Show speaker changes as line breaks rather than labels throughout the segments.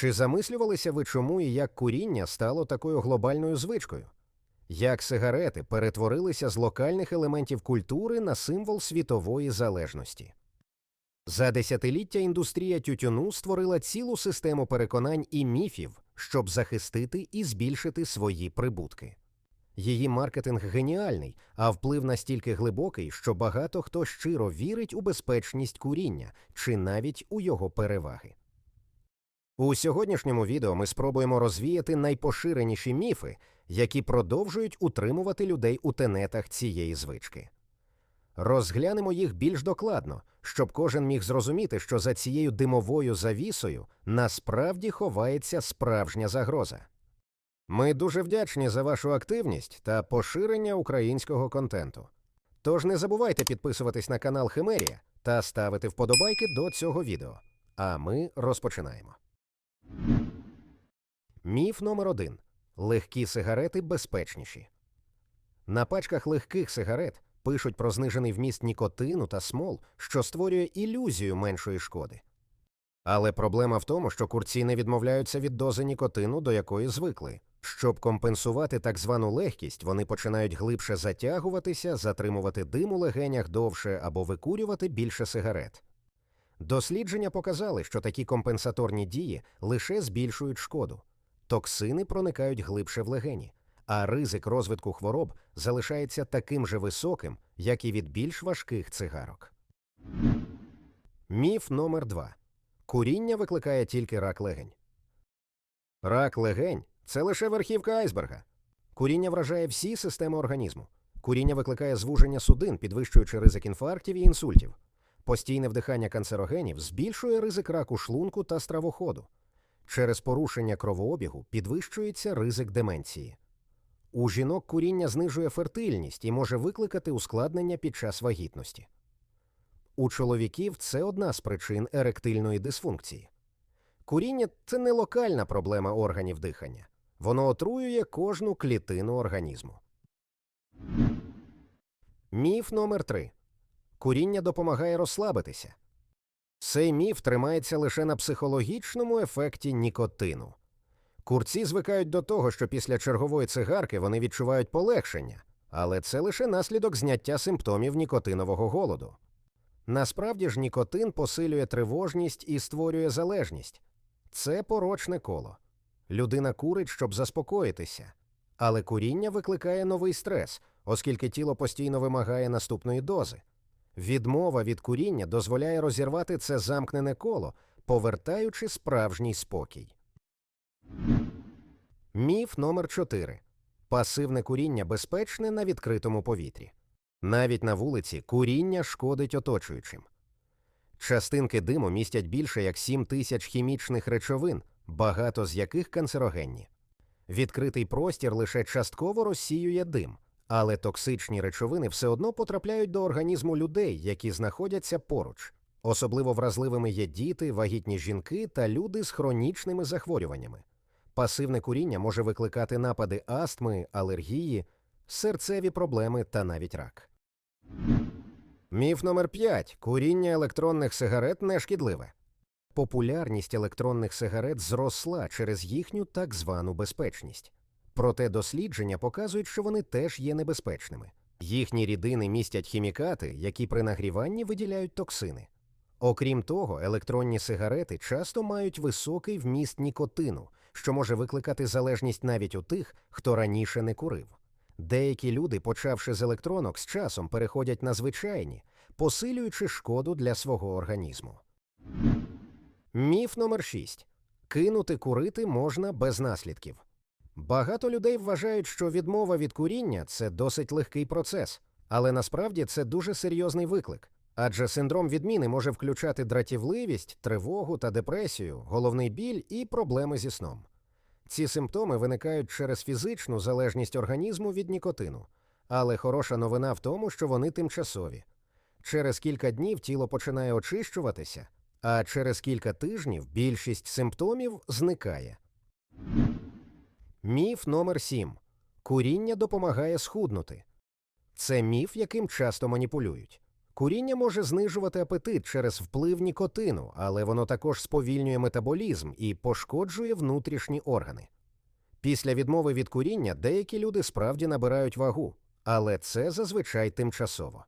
Чи замислювалися ви, чому і як куріння стало такою глобальною звичкою? Як сигарети перетворилися з локальних елементів культури на символ світової залежності? За десятиліття індустрія тютюну створила цілу систему переконань і міфів, щоб захистити і збільшити свої прибутки. Її маркетинг геніальний, а вплив настільки глибокий, що багато хто щиро вірить у безпечність куріння чи навіть у його переваги. У сьогоднішньому відео ми спробуємо розвіяти найпоширеніші міфи, які продовжують утримувати людей у тенетах цієї звички. Розглянемо їх більш докладно, щоб кожен міг зрозуміти, що за цією димовою завісою насправді ховається справжня загроза. Ми дуже вдячні за вашу активність та поширення українського контенту. Тож не забувайте підписуватись на канал Химерія та ставити вподобайки до цього відео. А ми розпочинаємо. Міф номер один: легкі сигарети безпечніші. На пачках легких сигарет пишуть про знижений вміст нікотину та смол, що створює ілюзію меншої шкоди. Але проблема в тому, що курці не відмовляються від дози нікотину, до якої звикли. Щоб компенсувати так звану легкість, вони починають глибше затягуватися, затримувати дим у легенях довше або викурювати більше сигарет. Дослідження показали, що такі компенсаторні дії лише збільшують шкоду. Токсини проникають глибше в легені, а ризик розвитку хвороб залишається таким же високим, як і від більш важких цигарок. Міф номер 2 Куріння викликає тільки рак легень. Рак легень це лише верхівка айсберга. Куріння вражає всі системи організму. Куріння викликає звуження судин, підвищуючи ризик інфарктів і інсультів. Постійне вдихання канцерогенів збільшує ризик раку шлунку та стравоходу. Через порушення кровообігу підвищується ризик деменції. У жінок куріння знижує фертильність і може викликати ускладнення під час вагітності. У чоловіків це одна з причин еректильної дисфункції. Куріння це не локальна проблема органів дихання. Воно отруює кожну клітину організму. Міф номер 3 Куріння допомагає розслабитися. Цей міф тримається лише на психологічному ефекті нікотину. Курці звикають до того, що після чергової цигарки вони відчувають полегшення, але це лише наслідок зняття симптомів нікотинового голоду. Насправді ж нікотин посилює тривожність і створює залежність. Це порочне коло. Людина курить, щоб заспокоїтися, але куріння викликає новий стрес, оскільки тіло постійно вимагає наступної дози. Відмова від куріння дозволяє розірвати це замкнене коло, повертаючи справжній спокій. Міф номер 4 Пасивне куріння безпечне на відкритому повітрі. Навіть на вулиці куріння шкодить оточуючим. Частинки диму містять більше як 7 тисяч хімічних речовин, багато з яких канцерогенні. Відкритий простір лише частково розсіює дим, але токсичні речовини все одно потрапляють до організму людей, які знаходяться поруч. Особливо вразливими є діти, вагітні жінки та люди з хронічними захворюваннями. Пасивне куріння може викликати напади астми, алергії, серцеві проблеми та навіть рак. Міф номер 5. Куріння електронних сигарет не шкідливе. Популярність електронних сигарет зросла через їхню так звану безпечність. Проте дослідження показують, що вони теж є небезпечними. Їхні рідини містять хімікати, які при нагріванні виділяють токсини. Окрім того, електронні сигарети часто мають високий вміст нікотину, що може викликати залежність навіть у тих, хто раніше не курив. Деякі люди, почавши з електронок, з часом переходять на звичайні, посилюючи шкоду для свого організму. Міф номер 6. Кинути курити можна без наслідків. Багато людей вважають, що відмова від куріння це досить легкий процес, але насправді це дуже серйозний виклик. Адже синдром відміни може включати дратівливість, тривогу та депресію, головний біль і проблеми зі сном. Ці симптоми виникають через фізичну залежність організму від нікотину, але хороша новина в тому, що вони тимчасові. Через кілька днів тіло починає очищуватися, а через кілька тижнів більшість симптомів зникає. Міф номер 7. Куріння допомагає схуднути. Це міф, яким часто маніпулюють. Куріння може знижувати апетит через вплив нікотину, але воно також сповільнює метаболізм і пошкоджує внутрішні органи. Після відмови від куріння деякі люди справді набирають вагу, але це зазвичай тимчасово.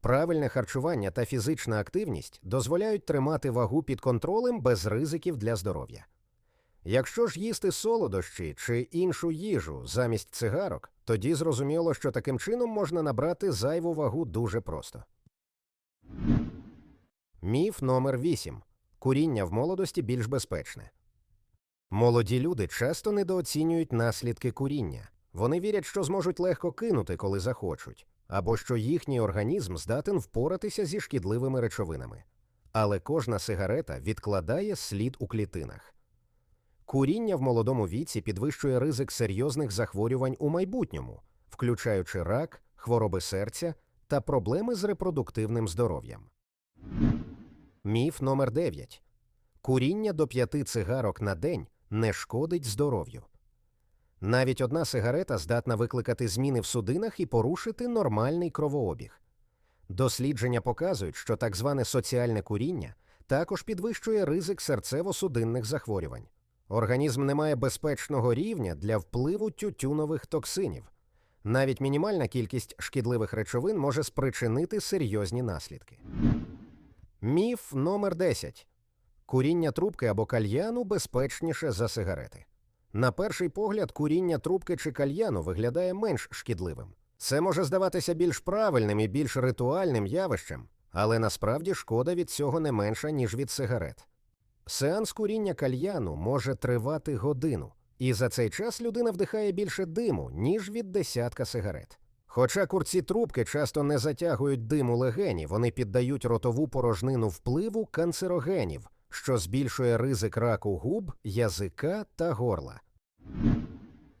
Правильне харчування та фізична активність дозволяють тримати вагу під контролем без ризиків для здоров'я. Якщо ж їсти солодощі чи іншу їжу замість цигарок, тоді зрозуміло, що таким чином можна набрати зайву вагу дуже просто. Міф номер 8. Куріння в молодості більш безпечне. Молоді люди часто недооцінюють наслідки куріння. Вони вірять, що зможуть легко кинути, коли захочуть, або що їхній організм здатен впоратися зі шкідливими речовинами. Але кожна сигарета відкладає слід у клітинах. Куріння в молодому віці підвищує ризик серйозних захворювань у майбутньому, включаючи рак, хвороби серця та проблеми з репродуктивним здоров'ям. Міф номер 9. Куріння до п'яти цигарок на день не шкодить здоров'ю. Навіть одна сигарета здатна викликати зміни в судинах і порушити нормальний кровообіг. Дослідження показують, що так зване соціальне куріння також підвищує ризик серцево-судинних захворювань. Організм не має безпечного рівня для впливу тютюнових токсинів. Навіть мінімальна кількість шкідливих речовин може спричинити серйозні наслідки. Міф номер 10. Куріння трубки або кальяну безпечніше за сигарети. На перший погляд, куріння трубки чи кальяну виглядає менш шкідливим. Це може здаватися більш правильним і більш ритуальним явищем, але насправді шкода від цього не менша, ніж від сигарет. Сеанс куріння кальяну може тривати годину, і за цей час людина вдихає більше диму, ніж від десятка сигарет. Хоча курці трубки часто не затягують диму легені, вони піддають ротову порожнину впливу канцерогенів, що збільшує ризик раку губ, язика та горла.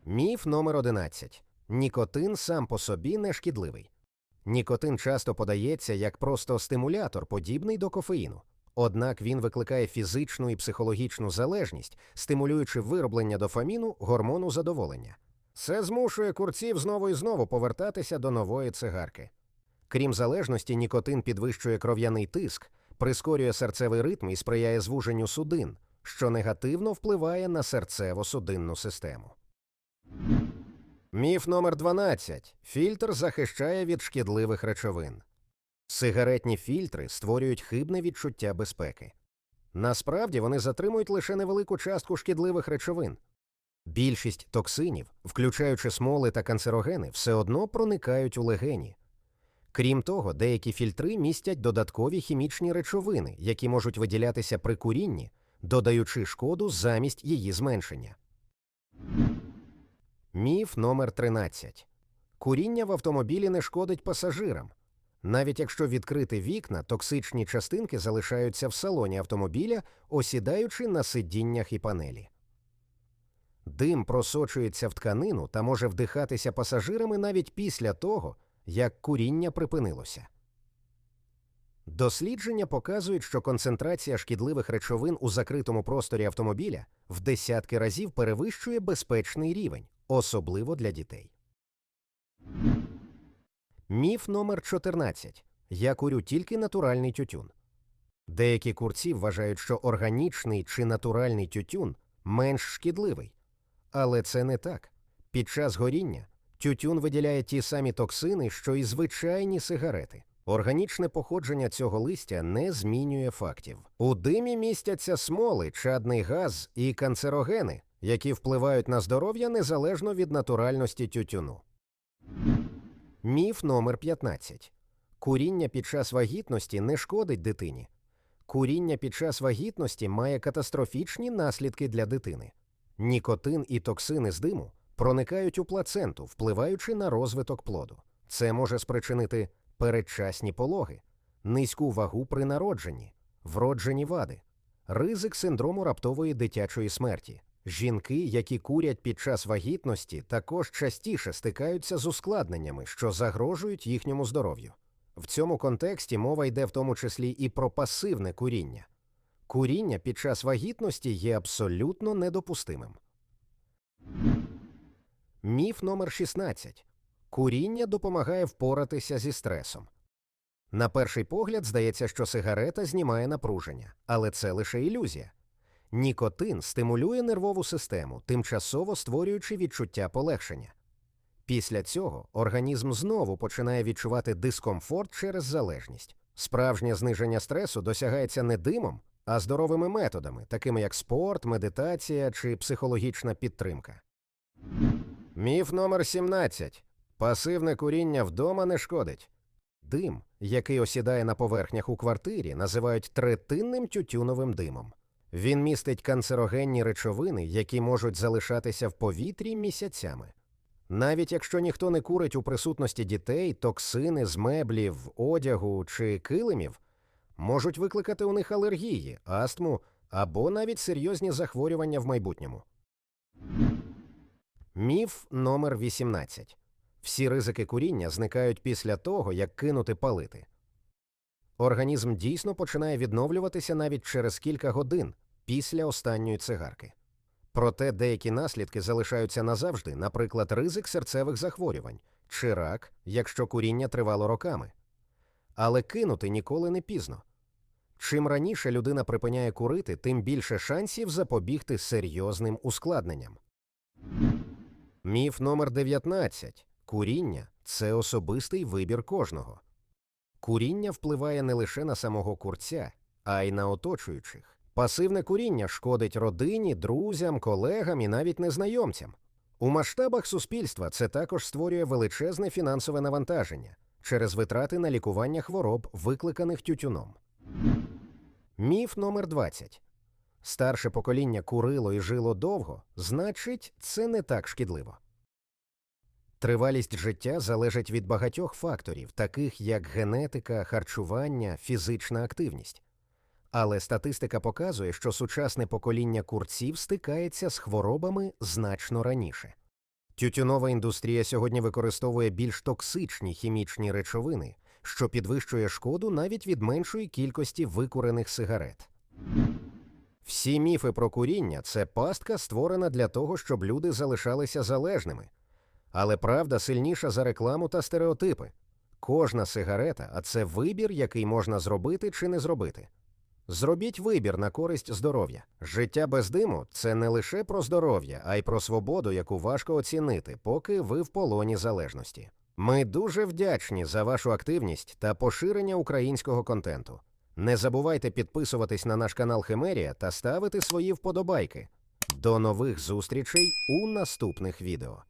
Міф номер 11. Нікотин сам по собі не шкідливий. Нікотин часто подається як просто стимулятор, подібний до кофеїну. Однак він викликає фізичну і психологічну залежність, стимулюючи вироблення дофаміну гормону задоволення. Це змушує курців знову і знову повертатися до нової цигарки. Крім залежності, нікотин підвищує кров'яний тиск, прискорює серцевий ритм і сприяє звуженню судин, що негативно впливає на серцево-судинну систему. Міф номер 12. Фільтр захищає від шкідливих речовин. Сигаретні фільтри створюють хибне відчуття безпеки. Насправді вони затримують лише невелику частку шкідливих речовин. Більшість токсинів, включаючи смоли та канцерогени, все одно проникають у легені. Крім того, деякі фільтри містять додаткові хімічні речовини, які можуть виділятися при курінні, додаючи шкоду замість її зменшення. Міф номер 13. Куріння в автомобілі не шкодить пасажирам. Навіть якщо відкрити вікна, токсичні частинки залишаються в салоні автомобіля, осідаючи на сидіннях і панелі. Дим просочується в тканину та може вдихатися пасажирами навіть після того, як куріння припинилося. Дослідження показують, що концентрація шкідливих речовин у закритому просторі автомобіля в десятки разів перевищує безпечний рівень, особливо для дітей. Міф номер 14. Я курю тільки натуральний тютюн. Деякі курці вважають, що органічний чи натуральний тютюн менш шкідливий. Але це не так. Під час горіння тютюн виділяє ті самі токсини, що й звичайні сигарети. Органічне походження цього листя не змінює фактів. У димі містяться смоли, чадний газ і канцерогени, які впливають на здоров'я незалежно від натуральності тютюну. Міф номер 15. Куріння під час вагітності не шкодить дитині. Куріння під час вагітності має катастрофічні наслідки для дитини. Нікотин і токсини з диму проникають у плаценту, впливаючи на розвиток плоду. Це може спричинити передчасні пологи, низьку вагу при народженні, вроджені вади, ризик синдрому раптової дитячої смерті. Жінки, які курять під час вагітності, також частіше стикаються з ускладненнями, що загрожують їхньому здоров'ю. В цьому контексті мова йде в тому числі і про пасивне куріння. Куріння під час вагітності є абсолютно недопустимим. Міф номер 16. Куріння допомагає впоратися зі стресом. На перший погляд здається, що сигарета знімає напруження, але це лише ілюзія. Нікотин стимулює нервову систему, тимчасово створюючи відчуття полегшення. Після цього організм знову починає відчувати дискомфорт через залежність. Справжнє зниження стресу досягається не димом, а здоровими методами, такими як спорт, медитація чи психологічна підтримка. Міф номер 17. Пасивне куріння вдома не шкодить. Дим, який осідає на поверхнях у квартирі, називають третинним тютюновим димом. Він містить канцерогенні речовини, які можуть залишатися в повітрі місяцями. Навіть якщо ніхто не курить у присутності дітей, токсини з меблів, одягу чи килимів можуть викликати у них алергії, астму або навіть серйозні захворювання в майбутньому. Міф номер 18. Всі ризики куріння зникають після того, як кинути палити. Організм дійсно починає відновлюватися навіть через кілька годин після останньої цигарки. Проте деякі наслідки залишаються назавжди, наприклад, ризик серцевих захворювань чи рак, якщо куріння тривало роками. Але кинути ніколи не пізно. Чим раніше людина припиняє курити, тим більше шансів запобігти серйозним ускладненням. Міф номер 19. Куріння це особистий вибір кожного. Куріння впливає не лише на самого курця, а й на оточуючих. Пасивне куріння шкодить родині, друзям, колегам і навіть незнайомцям. У масштабах суспільства це також створює величезне фінансове навантаження через витрати на лікування хвороб, викликаних тютюном. Міф номер 20. Старше покоління курило і жило довго, значить, це не так шкідливо. Тривалість життя залежить від багатьох факторів, таких як генетика, харчування, фізична активність. Але статистика показує, що сучасне покоління курців стикається з хворобами значно раніше. Тютюнова індустрія сьогодні використовує більш токсичні хімічні речовини, що підвищує шкоду навіть від меншої кількості викурених сигарет. Всі міфи про куріння це пастка, створена для того, щоб люди залишалися залежними. Але правда сильніша за рекламу та стереотипи. Кожна сигарета, а це вибір, який можна зробити чи не зробити. Зробіть вибір на користь здоров'я. Життя без диму це не лише про здоров'я, а й про свободу, яку важко оцінити, поки ви в полоні залежності. Ми дуже вдячні за вашу активність та поширення українського контенту. Не забувайте підписуватись на наш канал Химерія та ставити свої вподобайки. До нових зустрічей у наступних відео.